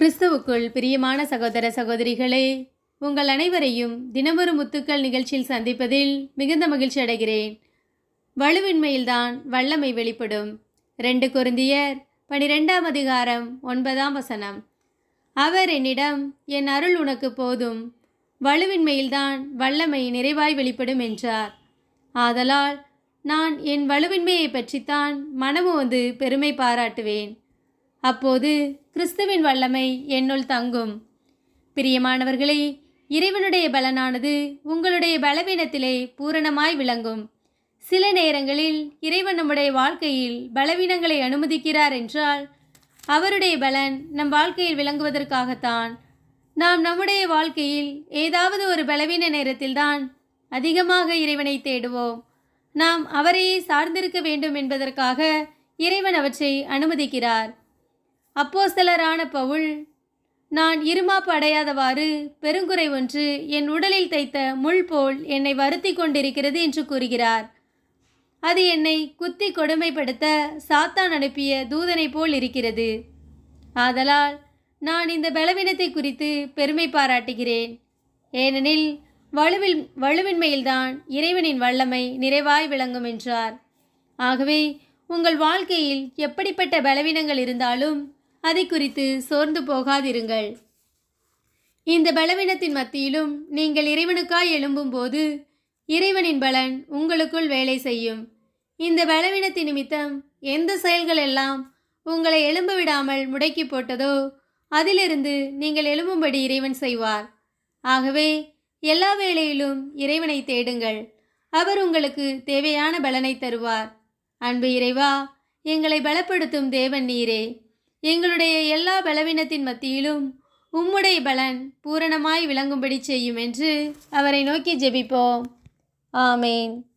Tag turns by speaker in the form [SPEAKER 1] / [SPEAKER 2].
[SPEAKER 1] கிறிஸ்துவுக்குள் பிரியமான சகோதர சகோதரிகளே உங்கள் அனைவரையும் தினமொரு முத்துக்கள் நிகழ்ச்சியில் சந்திப்பதில் மிகுந்த மகிழ்ச்சி அடைகிறேன். வலுவின்மையில்தான் வல்லமை வெளிப்படும். ரெண்டு குருந்தியர் பனிரெண்டாம் அதிகாரம் ஒன்பதாம் வசனம். அவர் என்னிடம் என் அருள் உனக்கு போதும். வலுவின்மையில்தான் வல்லமை நிறைவாய் வெளிப்படும் என்றார். ஆதலால் நான் என் வலுவின்மையை பற்றித்தான் மனமு வந்து பெருமை பாராட்டுவேன். அப்போது கிறிஸ்துவின் வல்லமை என்னுள் தங்கும். பிரியமானவர்களே இறைவனுடைய பலனானது உங்களுடைய பலவீனத்திலே பூரணமாய் விளங்கும். சில நேரங்களில் இறைவன் நம்முடைய வாழ்க்கையில் பலவீனங்களை அனுமதிக்கிறார் என்றால் அவருடைய பலன் நம் வாழ்க்கையில் விளங்குவதற்காகத்தான். நாம் நம்முடைய வாழ்க்கையில் ஏதாவது ஒரு பலவீன நேரத்தில்தான் அதிகமாக இறைவனை தேடுவோம். நாம் அவரையே சார்ந்திருக்க வேண்டும் என்பதற்காக இறைவன் அவற்றை அனுமதிக்கிறார். அப்போஸ்தலரான பவுல் நான் இருமாப்பு அடையாதவாறு பெருங்குறை ஒன்று என் உடலில் தைத்த முள் போல் என்னை வருத்தி கொண்டிருக்கிறது என்று கூறுகிறார். அது என்னை குத்தி கொடுமைப்படுத்த சாத்தான் அனுப்பிய தூதனை போல் இருக்கிறது. ஆதலால் நான் இந்த பலவீனத்தை குறித்து பெருமை பாராட்டுகிறேன். ஏனெனில் வலுவில் வலுவின்மையில்தான் இறைவனின் வல்லமை நிறைவாய் விளங்கும் என்றார். ஆகவே உங்கள் வாழ்க்கையில் எப்படிப்பட்ட பலவீனங்கள் இருந்தாலும் அதை குறித்து சோர்ந்து போகாதிருங்கள். இந்த பலவீனத்தின் மத்தியிலும் நீங்கள் இறைவனுக்காய் எழும்பும்போது இறைவனின் பலன் உங்களுக்குள் வேலை செய்யும். இந்த பலவீனத்தின் நிமித்தம் எந்த செயல்கள் எல்லாம் உங்களை எழும்ப விடாமல் முடக்கி போட்டதோ அதிலிருந்து நீங்கள் எழும்பும்படி இறைவன் செய்வார். ஆகவே எல்லா வேளையிலும் இறைவனை தேடுங்கள். அவர் உங்களுக்கு தேவையான பலனை தருவார். அன்பு இறைவா எங்களை பலப்படுத்தும் தேவன் நீரே. எங்களுடைய எல்லா பலவீனத்தின் மத்தியிலும் உம்முடைய பலன் பூரணமாய் விளங்கும்படி செய்யும் என்று அவரை நோக்கி ஜெபிப்போம். ஆமேன்.